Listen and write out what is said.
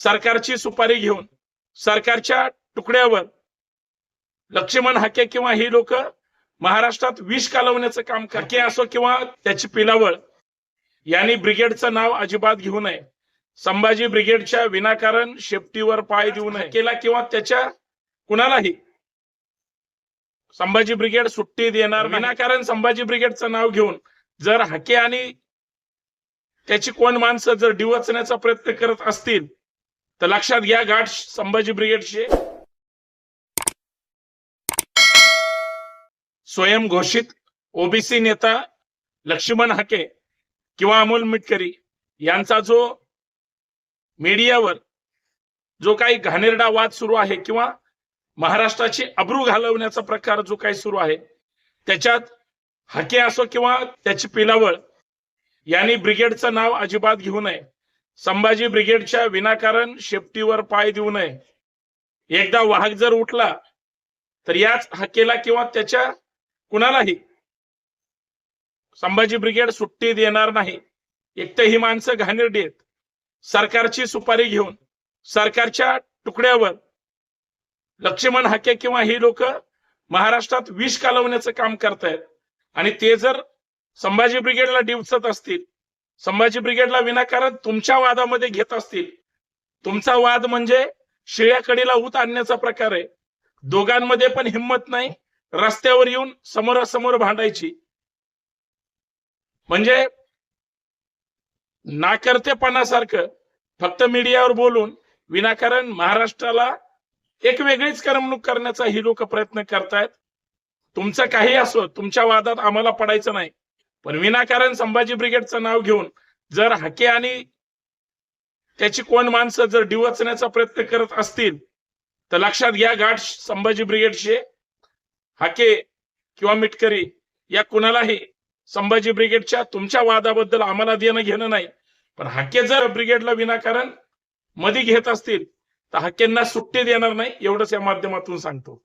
सरकारची सुपारी घेऊन सरकारच्या तुकड्यावर लक्ष्मण हाके किंवा ही लोक महाराष्ट्रात विष कालवण्याचं काम करके असो किंवा त्याची पिलावळ यांनी ब्रिगेडचं नाव अजिबात घेऊ नये. संभाजी ब्रिगेडच्या विनाकारण शेपटीवर पाय देऊ नये. केला किंवा त्याच्या कुणालाही संभाजी ब्रिगेड सुट्टी देणार विनाकारण संभाजी ब्रिगेडचं नाव घेऊन जर हाके आणि त्याची कोण माणसं जर डिवचण्याचा प्रयत्न करत असतील तर लक्षात घ्या गाठ संभाजी ब्रिगेडचे. स्वयंघोषित ओबीसी नेता लक्ष्मण हाके किंवा अमोल मिटकरी यांचा जो मीडियावर जो काही घाणेरडा वाद सुरू आहे किंवा महाराष्ट्राची अब्रू घालवण्याचा प्रकार जो काही सुरू आहे त्याच्यात हाके असो किंवा त्याची पिलावळ यांनी ब्रिगेडचं नाव अजिबात घेऊ नये. संभाजी ब्रिगेडच्या विनाकारण शेपटीवर पाय देऊ नये. एकदा वाहक जर उठला तर याच हाकेला किंवा त्याच्या कुणालाही संभाजी ब्रिगेड सुट्टी देणार नाही. एक ही माणसं घाणेरडी आहेत. सरकारची सुपारी घेऊन सरकारच्या तुकड्यावर लक्ष्मण हाके किंवा ही लोक महाराष्ट्रात विष कालवण्याचं काम करतायत. आणि ते जर संभाजी ब्रिगेडला डिवचत असतील संभाजी ब्रिगेडला विनाकारण तुमच्या वादामध्ये घेत असतील. तुमचा वाद म्हणजे शिळ्या कडीला ऊत आणण्याचा प्रकार आहे. दोघांमध्ये पण हिंमत नाही. रस्त्यावर येऊन समोरासमोर भांडायची. म्हणजे नाकर्तेपणासारखं फक्त मीडियावर बोलून विनाकारण महाराष्ट्राला एक वेगळीच करमणूक करण्याचा ही लोक प्रयत्न करतायत. तुमचं काही असो तुमच्या वादात आम्हाला पडायचं नाही. पण विनाकारण संभाजी ब्रिगेडचं नाव घेऊन जर हाके आणि त्याची कोण माणसं जर डिवचण्याचा प्रयत्न करत असतील तर लक्षात घ्या गाठ संभाजी ब्रिगेडचे हाके किंवा मिटकरी या कुणालाही संभाजी ब्रिगेडच्या तुमच्या वादाबद्दल आम्हाला देणं घेणं नाही. पण हाके जर ब्रिगेडला विनाकारणमध्ये घेत असतील तर हाकेंना सुट्टी देणार नाही एवढंच या माध्यमातून सांगतो.